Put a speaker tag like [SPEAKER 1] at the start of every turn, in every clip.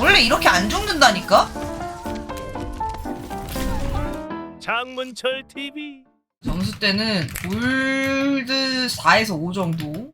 [SPEAKER 1] 원래 이렇게 안 죽는다니까?
[SPEAKER 2] 장문철 TV
[SPEAKER 1] 점수 때는 골드 4에서 5 정도.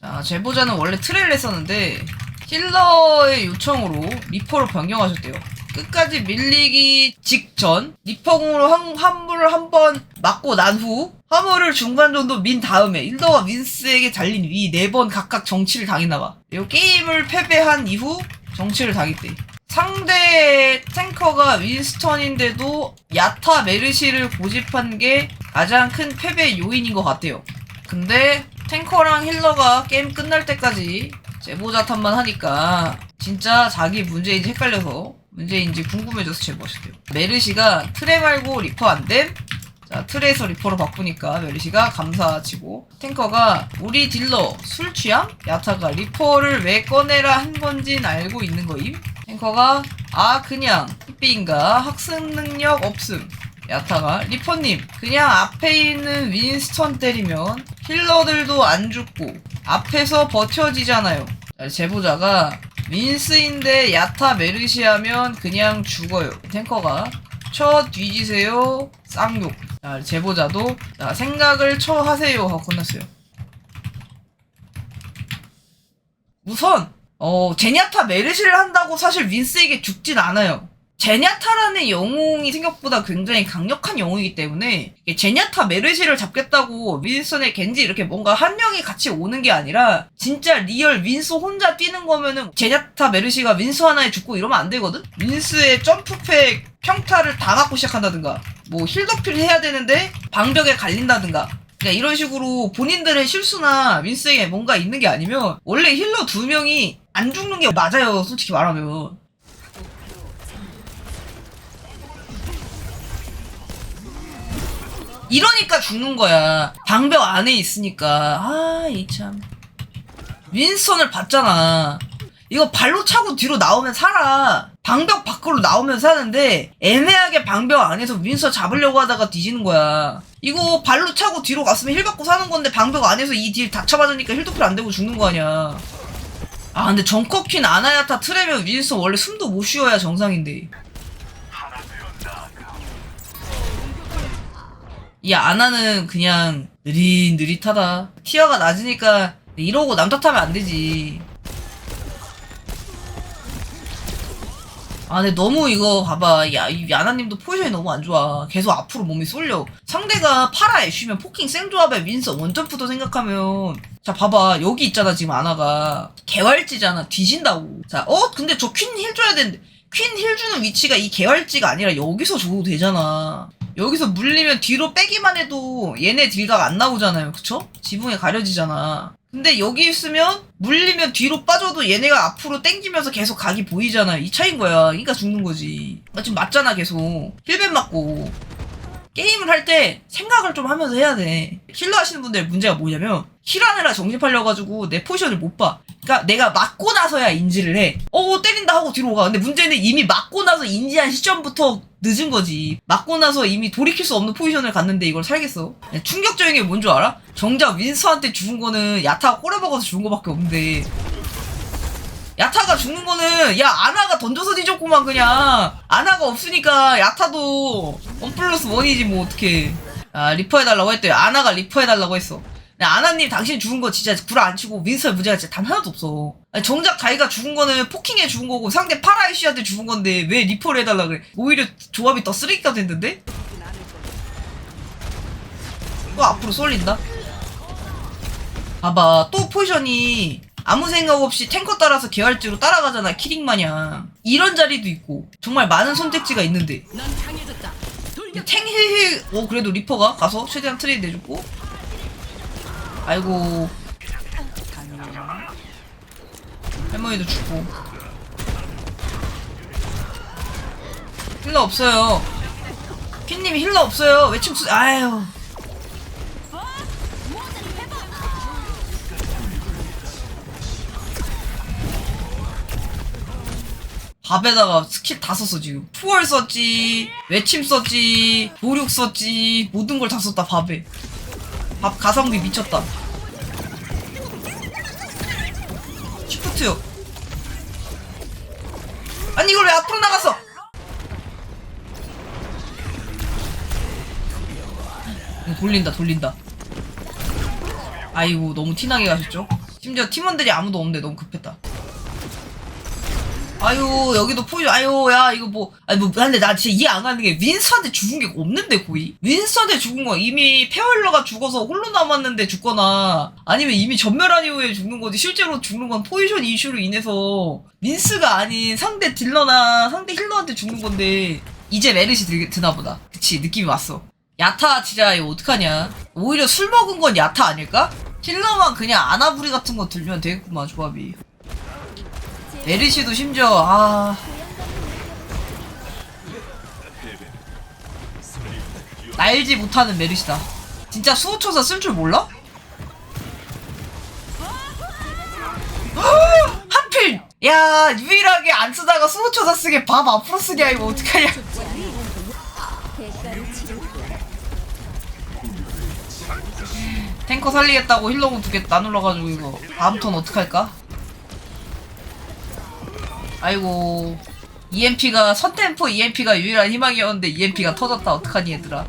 [SPEAKER 1] 자, 제보자는 원래 트레를 했었는데 힐러의 요청으로 리퍼로 변경하셨대요. 끝까지 밀리기 직전 리퍼공으로 한, 화물을 한 번 맞고 난 후 화물을 중반 정도 민 다음에 힐러와 윈스에게 달린 위 네 번 각각 정치를 당했나봐. 이 게임을 패배한 이후 정치를 당했대. 상대 탱커가 윈스턴인데도 야타 메르시를 고집한 게 가장 큰 패배 요인인 것 같아요. 근데 탱커랑 힐러가 게임 끝날 때까지 제보자 탓만 하니까 진짜 자기 문제인지 헷갈려서 문제인지 궁금해져서 제보하셨대요. 메르시가 트레 말고 리퍼 안 됨? 자, 트레에서 리퍼로 바꾸니까 메르시가 감사치고 탱커가 우리 딜러 술 취함? 야타가 리퍼를 왜 꺼내라 한 건진 알고 있는 거임? 탱커가 아 그냥 삐인가 학습 능력 없음 야타가 리퍼님 그냥 앞에 있는 윈스턴 때리면 힐러들도 안 죽고 앞에서 버텨지잖아요 자, 제보자가 윈스인데 야타 메르시 하면 그냥 죽어요. 탱커가. 쳐 뒤지세요. 쌍욕. 자, 제보자도 자, 생각을 쳐 하세요. 하고 끝났어요. 우선 어 제냐타 메르시를 한다고 사실 윈스에게 죽진 않아요 제냐타라는 영웅이 생각보다 굉장히 강력한 영웅이기 때문에 제냐타 메르시를 잡겠다고 윈슨의 겐지 이렇게 뭔가 한 명이 같이 오는 게 아니라 진짜 리얼 윈스 혼자 뛰는 거면은 제냐타 메르시가 윈스 하나에 죽고 이러면 안 되거든? 윈스의 점프팩 평타를 다 맞고 시작한다든가 뭐 힐더필 해야 되는데 방벽에 갈린다든가 그러니까 이런 식으로 본인들의 실수나 윈스에게 뭔가 있는 게 아니면 원래 힐러 두 명이 안 죽는 게 맞아요 솔직히 말하면 이러니까 죽는 거야. 방벽 안에 있으니까. 아, 이 참. 윈스턴을 봤잖아. 이거 발로 차고 뒤로 나오면 살아. 방벽 밖으로 나오면 사는데 애매하게 방벽 안에서 윈스턴 잡으려고 하다가 뒤지는 거야. 이거 발로 차고 뒤로 갔으면 힐 받고 사는 건데 방벽 안에서 이 딜 닥쳐맞으니까 힐도필 안 되고 죽는 거 아니야. 아 근데 정커퀸 아나야타 트레면 윈스턴 원래 숨도 못 쉬어야 정상인데. 이 아나는 그냥 느릿느릿하다. 티어가 낮으니까 이러고 남 탓하면 안 되지. 아, 근데 너무 이거 봐봐. 야, 이 야나님도 포지션이 너무 안 좋아. 계속 앞으로 몸이 쏠려. 상대가 파라 애쉬면 포킹 생조합에 윈서 원점프도 생각하면. 자, 봐봐. 여기 있잖아, 지금 아나가. 개활지잖아. 뒤진다고. 자, 어? 근데 저 퀸 힐 줘야 되는데. 퀸 힐 주는 위치가 이 개활지가 아니라 여기서 줘도 되잖아. 여기서 물리면 뒤로 빼기만 해도 얘네 딜각 안 나오잖아요. 그쵸? 지붕에 가려지잖아. 근데 여기 있으면 물리면 뒤로 빠져도 얘네가 앞으로 땡기면서 계속 각이 보이잖아. 이 차인 거야. 그러니까 죽는 거지. 나 지금 맞잖아, 계속. 힐벤 맞고. 게임을 할 때 생각을 좀 하면서 해야 돼. 힐러 하시는 분들 문제가 뭐냐면 힐하느라 정신 팔려가지고 내 포지션을 못 봐. 그러니까 내가 맞고 나서야 인지를 해. 어 때린다 하고 뒤로 가. 근데 문제는 이미 맞고 나서 인지한 시점부터 늦은 거지. 맞고 나서 이미 돌이킬 수 없는 포지션을 갔는데 이걸 살겠어. 충격적인 게 뭔 줄 알아? 정작 윈스한테 죽은 거는 야타가 꼬라박아서 죽은 거밖에 없는데 야타가 죽는 거는 야 아나가 던져서 뒤졌구만 그냥 아나가 없으니까 야타도 원 플러스 원이지 뭐 어떻게 아 리퍼 해달라고 했대요 아나가 리퍼 해달라고 했어 아나님 당신 죽은 거 진짜 구라 안 치고 윈스의 문제가 진짜 단 하나도 없어. 아니, 정작 자기가 죽은 거는 포킹에 죽은 거고 상대 파라이쉬한테 죽은 건데 왜 리퍼를 해달라 그래? 오히려 조합이 더 쓰레기가 됐는데? 또 앞으로 쏠린다? 봐봐 또 포지션이 아무 생각 없이 탱커 따라서 개활지로 따라가잖아 키링 마냥. 이런 자리도 있고 정말 많은 선택지가 있는데. 탱힐힐. 오 그래도 리퍼가 가서 최대한 트레이드 해줬고 아이고. 할머니도 죽고. 힐러 없어요. 퀸님이 힐러 없어요. 외침 수 아유. 밥에다가 스킬 다 썼어 지금. 푸얼 썼지 외침 썼지 도륙 썼지 모든 걸 다 썼다 밥에 밥 가성비 미쳤다 버텨요. 아니 이걸 왜 앞으로 나갔어? 어, 돌린다 돌린다. 아이고 너무 티나게 가셨죠? 심지어 팀원들이 아무도 없는데 너무 급했다. 아유 여기도 포유 아유 야 이거 뭐 아니 뭐 근데 나 진짜 이해 안 가는 게 윈스한테 죽은 게 없는데 거의? 윈스한테 죽은 거 이미 페어일러가 죽어서 홀로 남았는데 죽거나 아니면 이미 전멸한 이후에 죽는 거지 실제로 죽는 건 포지션 이슈로 인해서 윈스가 아닌 상대 딜러나 상대 힐러한테 죽는 건데 이제 메르시 드, 드나 보다. 그치 느낌이 왔어. 야타 진짜 이거 어떡하냐? 오히려 술 먹은 건 야타 아닐까? 힐러만 그냥 아나부리 같은 거 들면 되겠구만 조합이 메르시도 심지어 아 날지 못하는 메르시다 진짜 수호초사 쓸 줄 몰라? 하필 야 유일하게 안 쓰다가 수호초사 쓰게 밥 앞으로 쓰게 이거 어떡하냐 탱커 살리겠다고 힐러공 두개 나눌러가지고 이거 다음 턴 어떡할까? 아이고. EMP가 선템포 EMP가 유일한 희망이었는데 EMP가 터졌다. 어떡하니 얘들아.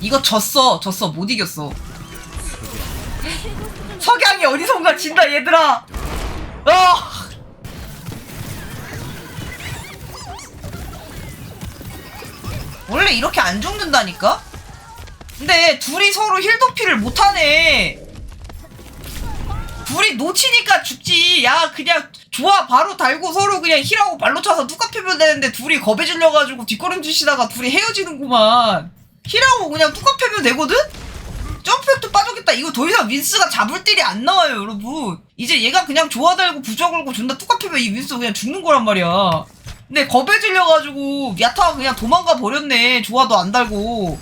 [SPEAKER 1] 이거 졌어. 졌어. 못 이겼어. 석양이 어디선가 진다 얘들아. 아! 원래 이렇게 안 죽는다니까? 근데 둘이 서로 힐도피를 못하네. 둘이 놓치니까 죽지. 야 그냥 좋아 바로 달고 서로 그냥 힐하고 발로 차서 뚜까 패면 되는데 둘이 겁에 질려가지고 뒷걸음질 시다가 둘이 헤어지는구만. 힐하고 그냥 뚜까 패면 되거든? 점프획도 빠졌겠다. 이거 더 이상 윈스가 잡을 딜이 안 나와요 여러분. 이제 얘가 그냥 좋아 달고 부적 걸고 존나 뚜까 패면 이 윈스 그냥 죽는 거란 말이야. 근데 겁에 질려가지고 야타가 그냥 도망가 버렸네. 좋아도 안 달고.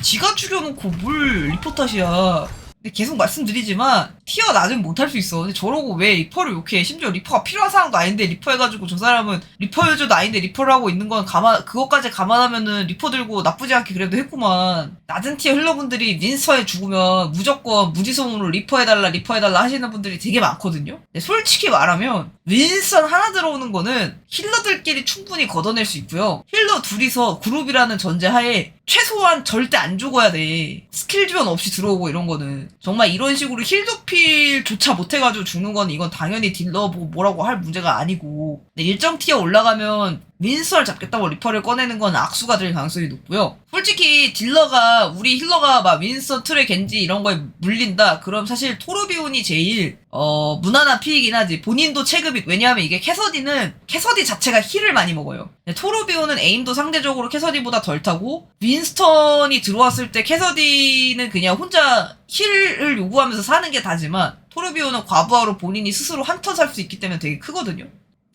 [SPEAKER 1] 지가 죽여놓고 뭘 리포 탓이야. 계속 말씀드리지만 티어 낮으면 못할 수 있어. 근데 저러고 왜 리퍼를 욕해? 심지어 리퍼가 필요한 상황도 아닌데 리퍼 해가지고 저 사람은 리퍼 유저도 아닌데 리퍼를 하고 있는 건 감안 그것까지 감안하면은 리퍼 들고 나쁘지 않게 그래도 했구만. 낮은 티어 힐러분들이 윈스터에 죽으면 무조건 무지성으로 리퍼 해달라 리퍼 해달라 하시는 분들이 되게 많거든요. 근데 솔직히 말하면 윈스턴 하나 들어오는 거는 힐러들끼리 충분히 걷어낼 수 있고요. 힐러 둘이서 그룹이라는 전제하에 최소한 절대 안 죽어야 돼. 스킬 지원 없이 들어오고 이런 거는. 정말 이런 식으로 힐도필조차 못해가지고 죽는 건 이건 당연히 딜러 보고 뭐라고 할 문제가 아니고. 근데 일정 티어 올라가면 윈스를 잡겠다고 리퍼를 꺼내는 건 악수가 될 가능성이 높고요. 솔직히 딜러가 우리 힐러가 막 윈스턴 트레 겐지 이런 거에 물린다. 그럼 사실 토르비온이 제일 어 무난한 피이긴 하지. 본인도 체급이 왜냐하면 이게 캐서디는 캐서디 자체가 힐을 많이 먹어요. 토르비온은 에임도 상대적으로 캐서디보다 덜 타고 윈스턴이 들어왔을 때 캐서디는 그냥 혼자 힐을 요구하면서 사는 게 다지만 토르비온은 과부하로 본인이 스스로 한 턴 살 수 있기 때문에 되게 크거든요.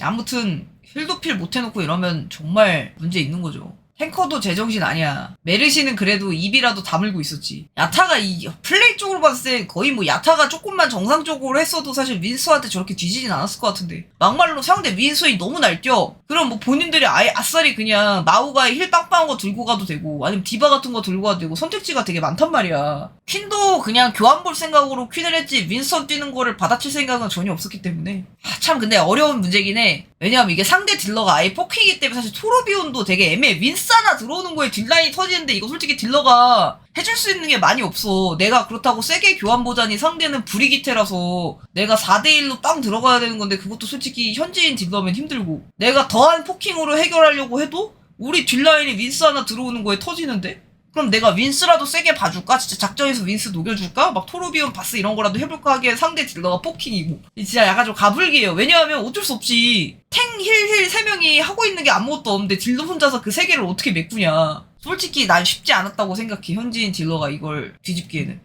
[SPEAKER 1] 아무튼 힐도필 못 해놓고 이러면 정말 문제 있는 거죠. 탱커도 제정신 아니야. 메르시는 그래도 입이라도 다물고 있었지. 야타가 이 플레이 쪽으로 봤을 때 거의 뭐 야타가 조금만 정상적으로 했어도 사실 윈스한테 저렇게 뒤지진 않았을 것 같은데. 막말로 상대 윈스이 너무 날뛰어. 그럼 뭐 본인들이 아예 아싸리 그냥 마우가 힐 빵빵한 거 들고 가도 되고 아니면 디바 같은 거 들고 가도 되고 선택지가 되게 많단 말이야. 퀸도 그냥 교환 볼 생각으로 퀸을 했지 윈스턴 뛰는 거를 받아칠 생각은 전혀 없었기 때문에. 아, 참 근데 어려운 문제긴 해. 왜냐하면 이게 상대 딜러가 아예 포킹이기 때문에 사실 토르비온도 되게 애매해. 윈스 하나 들어오는 거에 딜라인이 터지는데 이거 솔직히 딜러가 해줄 수 있는 게 많이 없어. 내가 그렇다고 세게 교환 보자니 상대는 브리기테라서 내가 4대1로 빵 들어가야 되는 건데 그것도 솔직히 현지인 딜러면 힘들고 내가 더한 포킹으로 해결하려고 해도 우리 딜라인이 윈스 하나 들어오는 거에 터지는데? 그럼 내가 윈스라도 세게 봐줄까? 진짜 작전에서 윈스 녹여줄까? 막 토르비온 바스 이런 거라도 해볼까 하기엔 상대 딜러가 포킹이고 진짜 약간 좀 가불기예요 왜냐하면 어쩔 수 없지 탱, 힐, 힐 세 명이 하고 있는 게 아무것도 없는데 딜러 혼자서 그 세 개를 어떻게 메꾸냐 솔직히 난 쉽지 않았다고 생각해 현지인 딜러가 이걸 뒤집기에는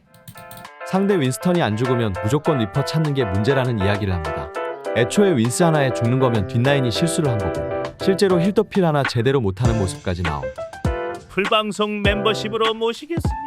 [SPEAKER 3] 상대 윈스턴이 안 죽으면 무조건 리퍼 찾는 게 문제라는 이야기를 합니다. 애초에 윈스 하나에 죽는 거면 뒷라인이 실수를 한 거고 실제로 힐도필 하나 제대로 못하는 모습까지 나옴.
[SPEAKER 2] 풀방송 멤버십으로 모시겠습니다.